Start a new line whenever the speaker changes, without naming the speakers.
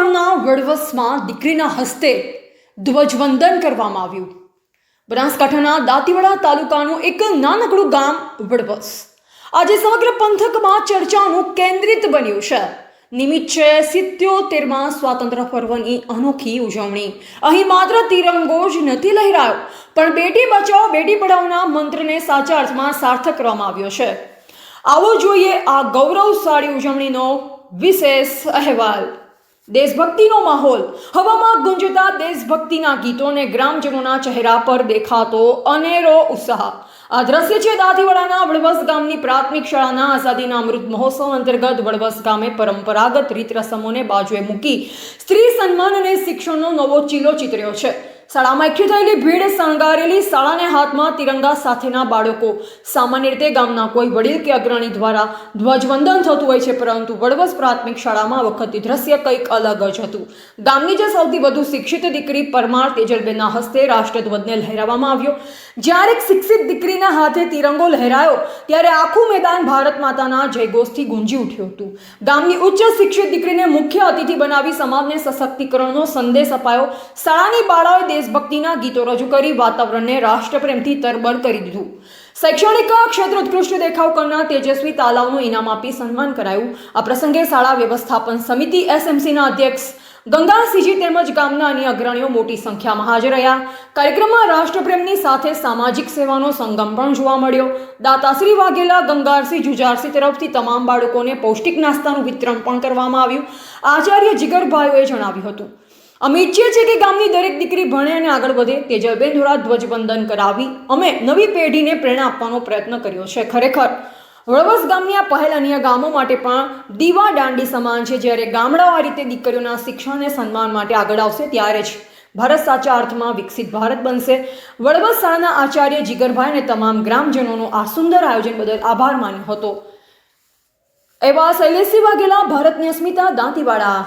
દાંતીવાડના વડવસમાં દીકરીના હસ્તે ધ્વજવંદન કરવામાં આવ્યું. બનાસકાંઠાના દાંતીવાડા તાલુકાનું એક નાનકડું ગામ વડવસ. આજે સમગ્ર પંથકમાં ચર્ચાનું કેન્દ્રિત બન્યું છે. નિમિત્ત સિત્યોતેરમાં સ્વાતંત્ર્ય પર્વની અનોખી ઉજવણી. અહીં માત્ર તિરંગો જ નથી લહેરાયો, પણ બેટી બચાવો, બેટી પઢાઓના મંત્રને સાચા અર્થમાં સાર્થક કરવામાં આવ્યો છે. આવો જોઈએ આ ગૌરવશાળી ઉજવણીનો વિશેષ અહેવાલ. દેશભક્તિનો માહોલ. હવામાં ગુંજતા દેશભક્તિના ગીતોને ગ્રામજનોના ચહેરા પર દેખાતો અનેરો ઉત્સાહ. આ દ્રશ્ય છે દાંતીવાડાના વડવસ ગામની પ્રાથમિક શાળાના આઝાદીના અમૃત મહોત્સવ અંતર્ગત વડવસ ગામે પરંપરાગત રીત રસમોને બાજુએ મૂકી સ્ત્રી સન્માન અને શિક્ષણનો નવો ચીલો ચિતર્યો છે. શાળામાં એકઠી થયેલી ભીડ શણગારેલી શાળાને હાથમાં તિરંગા સાથેના બાળકો. સામાન્ય રીતે ગામના કોઈ વડીલ કે અગ્રણી દ્વારા ધ્વજવંદન થતું હોય છે, પરંતુ વડવસ પ્રાથમિક શાળામાં વખતે દ્રશ્ય કંઈક અલગ જ હતું. ગામની જે સૌથી વધુ શિક્ષિત દીકરી પરમાર તેજલબેનના હસ્તે રાષ્ટ્રધ્વજને લહેરાવવામાં આવ્યો. જ્યારે એક શિક્ષિત દીકરીના હાથે તિરંગો લહેરાયો, ત્યારે આખું મેદાન ભારત માતાના જયઘોષથી ગુંજી ઉઠ્યું હતું. ગામની ઉચ્ચ શિક્ષિત દીકરીને મુખ્ય અતિથિ બનાવી સમાજને સશક્તિકરણનો સંદેશ અપાયો. શાળાની બાળાઓએ દેશભક્તિના ગીતો રજૂ કરી વાતાવરણને રાષ્ટ્રપ્રેમથી તરબળ કરી દીધું. શૈક્ષણિક ક્ષેત્ર ઉત્કૃષ્ટ દેખાવ કરનાર તેજસ્વી તાલાવનું ઇનામ આપી સન્માન કરાયું. આ પ્રસંગે શાળા વ્યવસ્થાપન સમિતિ એસએમસીના અધ્યક્ષ ગંગાસિંહજી તેમજ ગામના અન્ય અગ્રણીઓ મોટી સંખ્યામાં હાજર રહ્યા. કાર્યક્રમમાં રાષ્ટ્રપ્રેમની સાથે સામાજિક સેવાનો સંગમ પણ જોવા મળ્યો. દાતાશ્રી વાઘેલા ગંગારસિંહ જુજારસિંહ તરફથી તમામ બાળકોને પૌષ્ટિક નાસ્તાનું વિતરણ પણ કરવામાં આવ્યું. આચાર્ય જીગરભાઈઓએ જણાવ્યું હતું. અમે ઈચ્છીએ છીએ કે ગામની દરેક દીકરી ભણે અને આગળ વધે. તેજલબેન દ્વારા ધ્વજવંદન કરાવી. અમે નવી પેઢીને પ્રેરણા આપવાનો પ્રયત્ન કર્યો છે. ખરેખર વળવસ ગામની આ પહેલ અન્ય ગામો માટે પણ દીવા દાંડી સમાન છે. જ્યારે ગામડાઓ આ રીતે દીકરીઓના શિક્ષણ અને સન્માન માટે આગળ આવશે ત્યારે જ ભારત સાચા અર્થમાં વિકસિત ભારત બનશે. વળવસ શાળાના આચાર્ય જીગરભાઈ અને તમામ ગ્રામજનોનો આ સુંદર આયોજન બદલ આભાર માન્યો હતો. એવા શૈલેષસિંહ વાઘેલા ભારતની અસ્મિતા દાંતીવાડા.